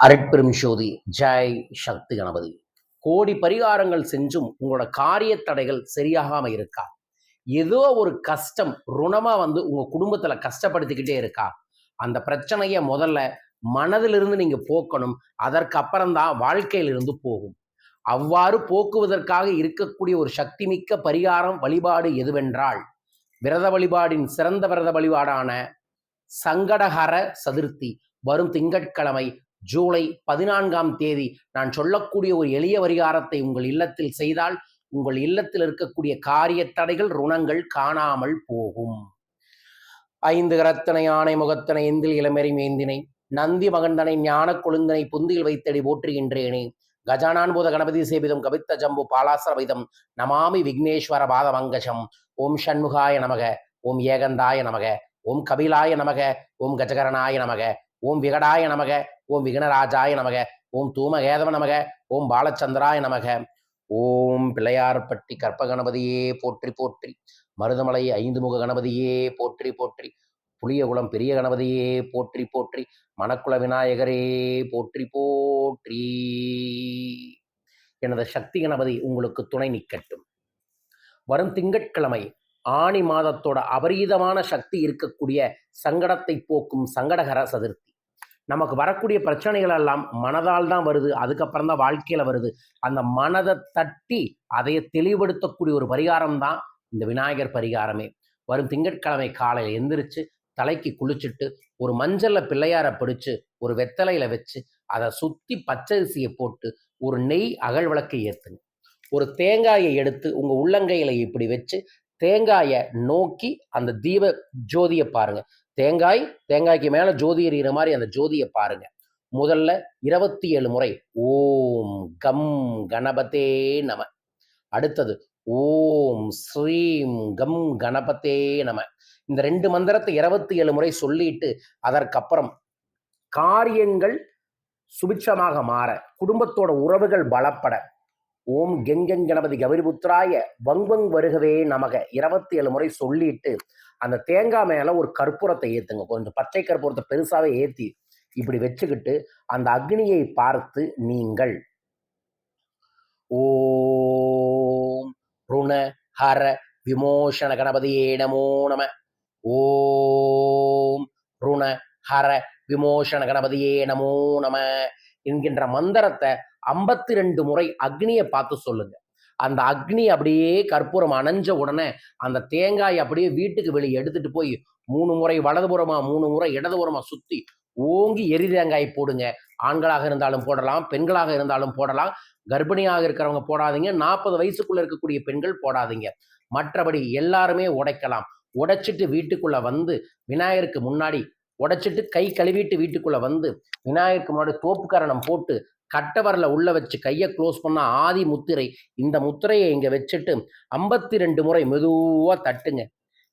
அருட்பெரும் ஜோதி ஜெய் சக்தி கணபதி. கோடி பரிகாரங்கள் செஞ்சும் உங்களோட காரிய தடைகள் சரியாகாம இருக்கா? ஏதோ ஒரு கஷ்டம் ருணமா வந்து உங்க குடும்பத்துல கஷ்டப்படுத்திக்கிட்டே இருக்கா? அந்த பிரச்சனையை முதல்ல மனதிலிருந்து நீங்க போக்கணும். அதற்கு அப்புறம்தான் வாழ்க்கையிலிருந்து போகும். அவ்வாறு போக்குவதற்காக இருக்கக்கூடிய ஒரு சக்தி மிக்க பரிகாரம் வழிபாடு எதுவென்றால் விரத வழிபாடின் சிறந்த விரத வழிபாடான சங்கடஹர சதுர்த்தி வரும் திங்கட்கிழமை ஜூலை பதினான்காம் தேதி நான் சொல்லக்கூடிய ஒரு எளிய பரிகாரத்தை உங்கள் இல்லத்தில் செய்தால் உங்கள் இல்லத்தில் இருக்கக்கூடிய காரிய தடைகள் ருணங்கள் காணாமல் போகும். ஐந்து கரத்தனை யானை முகத்தனை எந்தில் இளமெறி மேந்தினை நந்தி மகந்தனை ஞான கொழுந்தனை புந்தியில் வைத்தடி போற்றுகின்றேனே. கஜானான்பூத கணபதி சேபிதம் கவித்த ஜம்பு பாலாசரவிதம் நமாமி விக்னேஸ்வர பாதமங்கஜம் ஓம் ஷண்முகாய நமக ஓம் ஏகந்தாய நமக ஓம் கபிலாய நமக ஓம் கஜகரனாய நமக ஓம் விகடாய நமக ஓம் விகனராஜாய நமக ஓம் தூமகேதவ நமக ஓம் பாலச்சந்திராய நமக. ஓம் பிள்ளையார்பட்டி கற்ப கணபதியே போற்றி போற்றி மருதமலை ஐந்து முக கணபதியே போற்றி போற்றி புளியகுளம் பெரிய கணபதியே போற்றி போற்றி மணக்குள விநாயகரே போற்றி போற்றி. எனது சக்தி கணபதி உங்களுக்கு துணை நிற்கட்டும் வரும் திங்கட்கிழமை ஆணி மாதத்தோட அபரீதமான சக்தி இருக்கக்கூடிய சங்கடத்தை போக்கும் சங்கடகர சதுர்த்தி. நமக்கு வரக்கூடிய பிரச்சனைகள் எல்லாம் மனதால் தான் வருது. அதுக்கப்புறம் தான் வாழ்க்கையில் வருது. அந்த மனதை தட்டி அதை தெளிவுபடுத்தக்கூடிய ஒரு பரிகாரம் தான் இந்த விநாயகர் பரிகாரமே. வரும் திங்கட்கிழமை காலையில் எந்திரிச்சு தலைக்கு குளிச்சுட்டு ஒரு மஞ்சளில் பிள்ளையாரை பிடிச்சு ஒரு வெத்தலையில் வச்சு அதை சுற்றி பச்சரிசியை போட்டு ஒரு நெய் அகல் விளக்கை ஒரு தேங்காயை எடுத்து உங்கள் உள்ளங்கையில இப்படி வச்சு தேங்காயை நோக்கி அந்த தீப ஜோதியை பாருங்கள் தேங்காய் தேங்காய்க்கு மேலே ஜோதி எறிகிற மாதிரி அந்த ஜோதியை பாருங்க. முதல்ல இருபத்தி ஏழு முறை ஓம் கம் கணபதே நம. அடுத்தது ஓம் ஸ்ரீம் கம் கணபதே நம. இந்த ரெண்டு மந்திரத்தை இருபத்தி ஏழு முறை சொல்லிட்டு அதற்கப்புறம் காரியங்கள் சுபிட்சமாக மாற குடும்பத்தோட உறவுகள் பலப்பட ஓம் கெங்கன் கணபதி கௌரிபுத்திராய வங்வங் வருகவே நமக. இருபத்தி ஏழு முறை சொல்லிட்டு அந்த தேங்காய் மேலே ஒரு கற்பூரத்தை ஏற்றுங்க கொஞ்சம் பச்சை கற்பூரத்தை பெருசாகவே ஏற்றி இப்படி வச்சுக்கிட்டு அந்த அக்னியை பார்த்து நீங்கள். ஓம் ருண ஹர விமோசன கணபதியே நமோ நம. ஓம் ருண ஹர விமோசன கணபதியே நமோ நம என்கின்ற மந்திரத்தை ஐம்பத்தி ரெண்டு முறை அக்னியை பார்த்து சொல்லுங்க. அந்த அக்னி அப்படியே கற்பூரம் அணைஞ்ச உடனே அந்த தேங்காய் அப்படியே வீட்டுக்கு வெளியே எடுத்துட்டு போய் மூணு முறை வலதுபுறமா மூணு முறை இடதுபுறமா சுத்தி ஓங்கி எரி தேங்காய் போடுங்க. ஆண்களாக இருந்தாலும் போடலாம் பெண்களாக இருந்தாலும் போடலாம். கர்ப்பிணியாக இருக்கிறவங்க போடாதீங்க. நாற்பது வயசுக்குள்ள இருக்கக்கூடிய பெண்கள் போடாதீங்க. மற்றபடி எல்லாருமே உடைக்கலாம். உடைச்சிட்டு வீட்டுக்குள்ள வந்து விநாயகருக்கு முன்னாடி உடைச்சிட்டு கை கழுவிட்டு வீட்டுக்குள்ள வந்து விநாயகருக்கு முன்னாடி தோப்புக்கரணம் போட்டு கட்டவரில் உள்ள வச்சு கையை க்ளோஸ் பண்ண ஆதி முத்திரை. இந்த முத்திரையை இங்கே வச்சுட்டு ஐம்பத்தி ரெண்டு முறை மெதுவாக தட்டுங்க.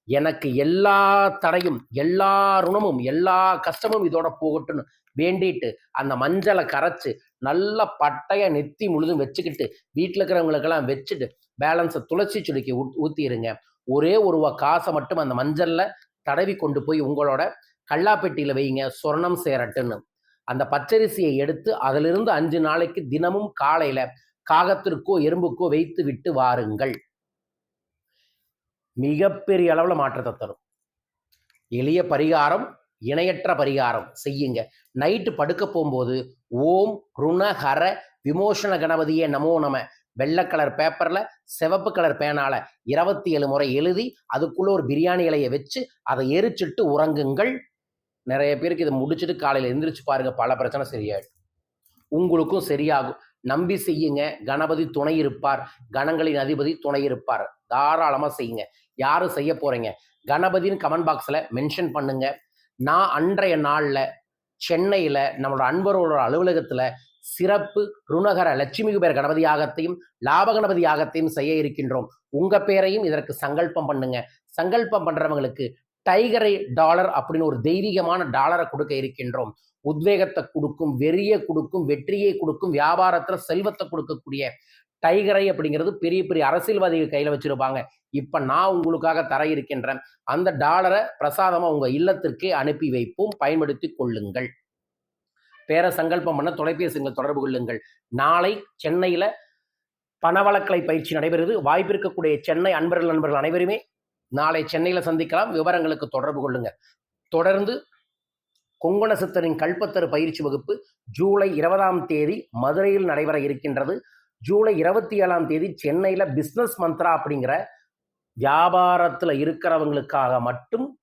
எனக்கு எல்லா தடையும் எல்லா ருணமும் எல்லா கஷ்டமும் இதோட போகட்டும்னு வேண்டிட்டு அந்த மஞ்சளை கரைச்சி நல்ல பட்டைய நெத்தி முழுதும் வச்சுக்கிட்டு வீட்டில் இருக்கிறவங்களுக்கெல்லாம் வச்சுட்டு பேலன்ஸை துளசி சுடுக்கி ஊற்றிடுங்க ஒரே ஒரு காசை மட்டும் அந்த மஞ்சளில் தடவி கொண்டு போய் உங்களோட கல்லாப்பெட்டியில் வைங்க சொர்ணம் சேரட்டுன்னு அந்த பச்சரிசியை எடுத்து அதிலிருந்து அஞ்சு நாளைக்கு தினமும் காலையில காகத்திற்கோ எறும்புக்கோ வைத்து விட்டு வாருங்கள். மிகப்பெரிய அளவில் மாற்றத்தை தரும். எளிய பரிகாரம் இணையற்ற பரிகாரம் செய்யுங்க. நைட்டு படுக்க போகும்போது ஓம் ருணஹர விமோசன கணபதியே நமோ நம. வெள்ளை கலர் பேப்பரில் சிவப்பு கலர் பேனால இருபத்தி ஏழு முறை எழுதி அதுக்குள்ள ஒரு பிரியாணி இலையை வச்சு அதை எரிச்சிட்டு உறங்குங்கள். நிறைய பேருக்கு இதை முடிச்சுட்டு காலையில் எந்திரிச்சு பாருங்க பல பிரச்சனை சரியாயிடும். உங்களுக்கும் சரியாகும். நம்பி செய்யுங்க. கணபதி துணை இருப்பார். கணங்களின் அதிபதி துணை இருப்பார். தாராளமாக செய்யுங்க. யாரும் செய்ய போறீங்க? கணபதின்னு கமெண்ட் பாக்ஸில் மென்ஷன் பண்ணுங்க. நான் அன்றைய நாளில் சென்னையில் நம்மளோட அன்பரோட அலுவலகத்தில் சிறப்பு ருணகர லட்சுமி பேர் கணபதி யாகத்தையும் லாப கணபதி யாகத்தையும் செய்ய இருக்கின்றோம். உங்க பேரையும் இதற்கு சங்கல்பம் பண்ணுங்க. சங்கல்பம் பண்றவங்களுக்கு டைகரை டாலர் அப்படின்னு ஒரு தெய்வீகமான டாலரை கொடுக்க இருக்கின்றோம். உத்வேகத்தை கொடுக்கும் வெறியை கொடுக்கும் வெற்றியை கொடுக்கும் வியாபாரத்துல செல்வத்தை கொடுக்கக்கூடிய டைகரை அப்படிங்கிறது பெரிய பெரிய அரசியல்வாதிகள் கையில வச்சிருப்பாங்க. இப்ப நான் உங்களுக்காக தர இருக்கின்றேன். அந்த டாலரை பிரசாதமா உங்க இல்லத்திற்கே அனுப்பி வைப்போம். பயன்படுத்தி கொள்ளுங்கள். பேர சங்கல்பம் பண்ண தொலைபேசிகள் தொடர்பு கொள்ளுங்கள். நாளை சென்னையில் பணவளக்கலை பயிற்சி நடைபெறுது. வாய்ப்பு இருக்கக்கூடிய சென்னை அன்பர்கள் நண்பர்கள் அனைவருமே நாளை சென்னையில் சந்திக்கலாம். விவரங்களுக்கு தொடர்பு கொள்ளுங்க. தொடர்ந்து கொங்கண சித்தரின் கல்பத்தரு பயிற்சி வகுப்பு ஜூலை இருபதாம் தேதி மதுரையில் நடைபெற இருக்கின்றது. ஜூலை இருபத்தி ஏழாம் தேதி சென்னையில் பிஸ்னஸ் மந்த்ரா அப்படிங்கிற வியாபாரத்தில் இருக்கிறவங்களுக்காக மட்டும்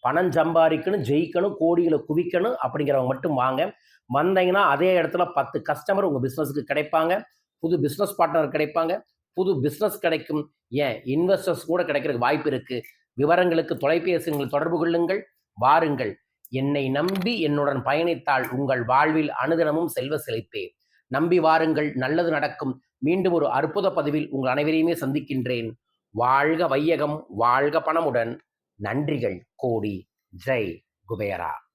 பணம் சம்பாதிக்கணும் ஜெயிக்கணும் கோடிகளை குவிக்கணும் அப்படிங்கிறவங்க மட்டும் வாங்க. வந்தீங்கன்னா அதே இடத்துல பத்து கஸ்டமர் உங்கள் பிஸ்னஸுக்கு கிடைப்பாங்க. புது பிஸ்னஸ் பார்ட்னர் கிடைப்பாங்க. புது பிஸ்னஸ் கிடைக்கும். ஏன்? இன்வெஸ்டர்ஸ் கூட கிடைக்கிறதுக்கு வாய்ப்பு இருக்குது விவரங்களுக்கு தொலைபேசிகள் தொடர்பு கொள்ளுங்கள். வாருங்கள். என்னை நம்பி என்னுடன் பயணித்தால் உங்கள் வாழ்வில் அனுதினமும் செல்வ செழிப்பே. நம்பி வாருங்கள். நல்லது நடக்கும். மீண்டும் ஒரு அற்புத பதிவில் உங்கள் அனைவரையுமே சந்திக்கின்றேன். வாழ்க வையகம். வாழ்க பணமுடன். நன்றிகள். கோடி. ஜெய். குபேரா.